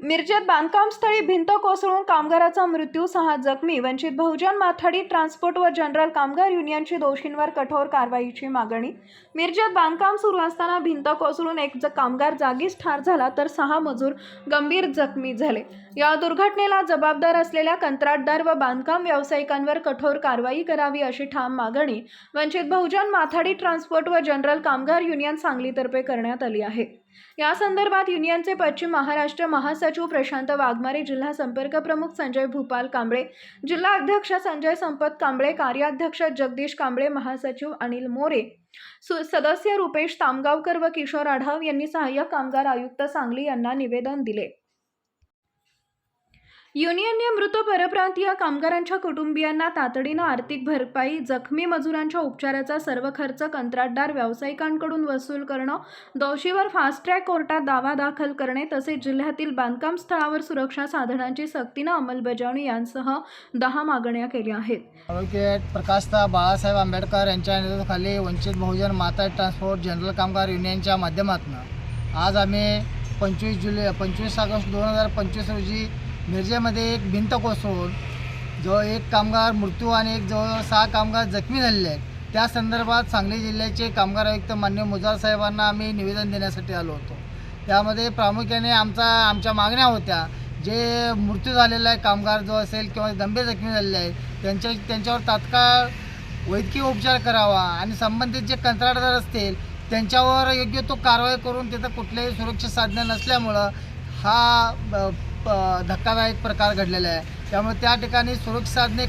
मिरजेत बांधकामस्थळी भिंत कोसळून कामगाराचा मृत्यू सहा जखमी वंचित बहुजन माथाडी ट्रान्सपोर्ट व जनरल कामगार युनियनची दोषींवर कठोर कारवाईची मागणी. मिरजेत बांधकाम सुरू असताना भिंत कोसळून एक कामगार जागीच ठार झाला तर सहा मजूर गंभीर जखमी झाले. या दुर्घटनेला जबाबदार असलेल्या कंत्राटदार व बांधकाम व्यावसायिकांवर कठोर कारवाई करावी अशी ठाम मागणी वंचित बहुजन माथाडी ट्रान्सपोर्ट व जनरल कामगार युनियन सांगलीतर्फे करण्यात आली आहे. या संदर्भात युनियनचे पश्चिम महाराष्ट्र महासचिव प्रशांत वाघमारे जिल्हा संपर्क प्रमुख संजय भूपाल कांबळे जिल्हा अध्यक्ष संजय संपत कांबळे कार्याध्यक्ष जगदीश कांबळे महासचिव अनिल मोरे सदस्य रुपेश तामगावकर व किशोर आढाव यांनी सहाय्यक कामगार आयुक्त सांगली यांना निवेदन दिले. युनियनने मृत परप्रांतीय कामगारांच्या कुटुंबियांना तातडीनं आर्थिक भरपाई जखमी मजुरांच्या उपचाराचा सर्व खर्च कंत्राटदार व्यावसायिकांकडून वसूल करणं दोषीवर फास्ट ट्रॅक कोर्टात दावा दाखल करणे तसेच जिल्ह्यातील बांधकाम स्थळावर सुरक्षा साधनांची सक्तीनं अंमलबजावणी यांसह दहा मागण्या केल्या आहेत. ॲडव्होकेट प्रकाशता बाळासाहेब आंबेडकर यांच्या नेतृत्वाखाली वंचित बहुजन माता ट्रान्सपोर्ट जनरल कामगार युनियनच्या माध्यमातून आज आम्ही पंचवीस जुलै पंचवीस ऑगस्ट दोन हजार पंचवीस रोजी मिरजेमध्ये एक भिंत कोसळून जो एक कामगार मृत्यू आणि एक जवळ सहा कामगार जखमी झालेले आहेत त्या संदर्भात सांगली जिल्ह्याचे कामगार आयुक्त मान्य मुजार साहेबांना आम्ही निवेदन देण्यासाठी आलो होतो. त्यामध्ये प्रामुख्याने आमचा आमच्या मागण्या होत्या जे मृत्यू झालेला आहे कामगार जो असेल किंवा गंभीर जखमी झालेले आहेत त्यांच्या त्यांच्यावर तात्काळ वैद्यकीय उपचार करावा आणि संबंधित जे कंत्राटदार असतील त्यांच्यावर योग्य तो कारवाई करून तिथं कुठल्याही सुरक्षा साधनं नसल्यामुळं हा ब- धक्कादायक प्रकार घडलेला आहे. त्यामुळे त्या ठिकाणी सुरक्षा साधने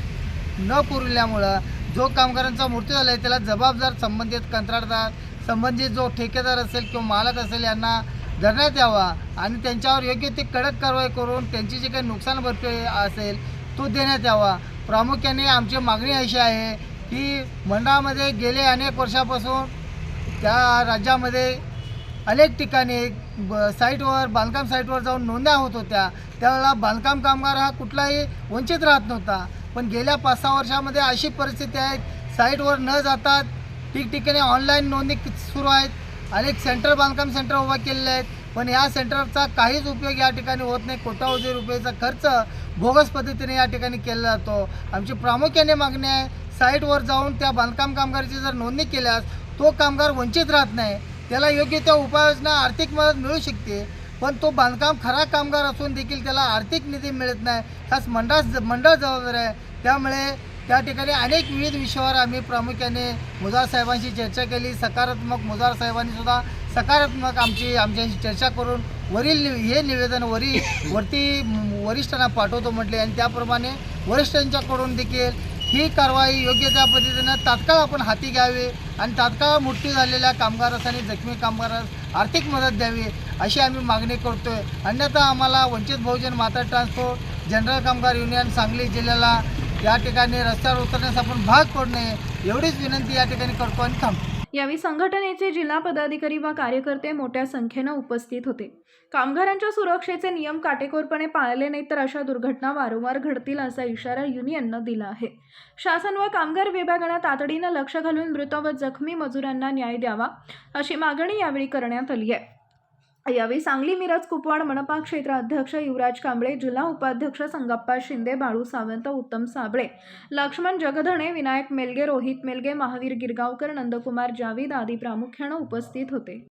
न पुरल्यामुळं जो कामगारांचा मृत्यू झाला आहे त्याला जबाबदार संबंधित कंत्राटदार संबंधित जो ठेकेदार असेल किंवा मालक असेल यांना धरण्यात यावा आणि त्यांच्यावर योग्य ती कडक कारवाई करून त्यांची जी काही नुकसान भरपाई असेल तो देण्यात यावा. प्रामुख्याने आमची मागणी अशी आहे की मंडळामध्ये गेले अनेक वर्षापासून त्या राज्यामध्ये अनेक ठिकाणी ब- साईटवर बांधकाम साईटवर जाऊन नोंदण्या होत होत्या. त्यावेळेला बांधकाम कामगार हा कुठलाही वंचित राहत नव्हता. पण गेल्या पाच सहा वर्षामध्ये अशी परिस्थिती आहे साईटवर न जाता ठिकठिकाणी ऑनलाईन नोंदणी सुरू आहेत अनेक सेंटर बांधकाम सेंटर उभा केलेले आहेत. पण या सेंटरचा काहीच उपयोग या ठिकाणी होत नाही. कोट्यावधी रुपयेचा खर्च बोगस पद्धतीने या ठिकाणी केला जातो. आमची प्रामुख्याने मागणी आहे साईटवर जाऊन त्या बांधकाम कामगाराची जर नोंदणी केल्यास तो कामगार वंचित राहत नाही. त्याला योग्य त्या उपाययोजना आर्थिक मदत मिळू शकते. पण तो बांधकाम खरा कामगार असून देखील त्याला आर्थिक निधी मिळत नाही. हाच मंडळ मंडळ जबाबदार आहे. त्यामुळे त्या ठिकाणी अनेक विविध विषयावर आम्ही प्रामुख्याने मुजार साहेबांशी चर्चा केली. सकारात्मक मुजार साहेबांनी सुद्धा सकारात्मक आमची आमच्याशी चर्चा करून वरील नि- हे निवेदन वरी वरती वरिष्ठांना पाठवतो म्हटले. आणि त्याप्रमाणे वरिष्ठांच्याकडून देखील ही कारवाई योग्य त्या पद्धतीनं तात्काळ आपण हाती घ्यावी आणि तात्काळ मृत्यू झालेल्या कामगारास आणि जखमी कामगारास आर्थिक मदत द्यावी अशी आम्ही मागणी करतोय. अन्यथा आम्हाला Vanchit Bahujan Mathadi transport general Kamgar union Sangli जिल्ह्याला या ठिकाणी रस्त्यावर उतरण्यास आपण भाग पडणे एवढीच विनंती या ठिकाणी करतो आणि थांबतो. यावेळी संघटनेचे जिल्हा पदाधिकारी व कार्यकर्ते मोठ्या संख्येनं उपस्थित होते. कामगारांच्या सुरक्षेचे नियम काटेकोरपणे पाळले नाहीत तर अशा दुर्घटना वारंवार घडतील असा इशारा युनियननं दिला आहे. शासन व कामगार विभागानं तातडीनं लक्ष घालून मृत व जखमी मजुरांना न्याय द्यावा अशी मागणी यावेळी करण्यात आली आहे. यावेळी सांगली मिरज कुपवाड मनपा क्षेत्र अध्यक्ष युवराज कांबळे जिल्हा उपाध्यक्ष संगप्पा शिंदे बाळू सावंत उत्तम साबळे लक्ष्मण जगधणे विनायक मेलगे रोहित मेलगे महावीर गिरगावकर नंदकुमार जावीद आदी प्रामुख्यानं उपस्थित होते.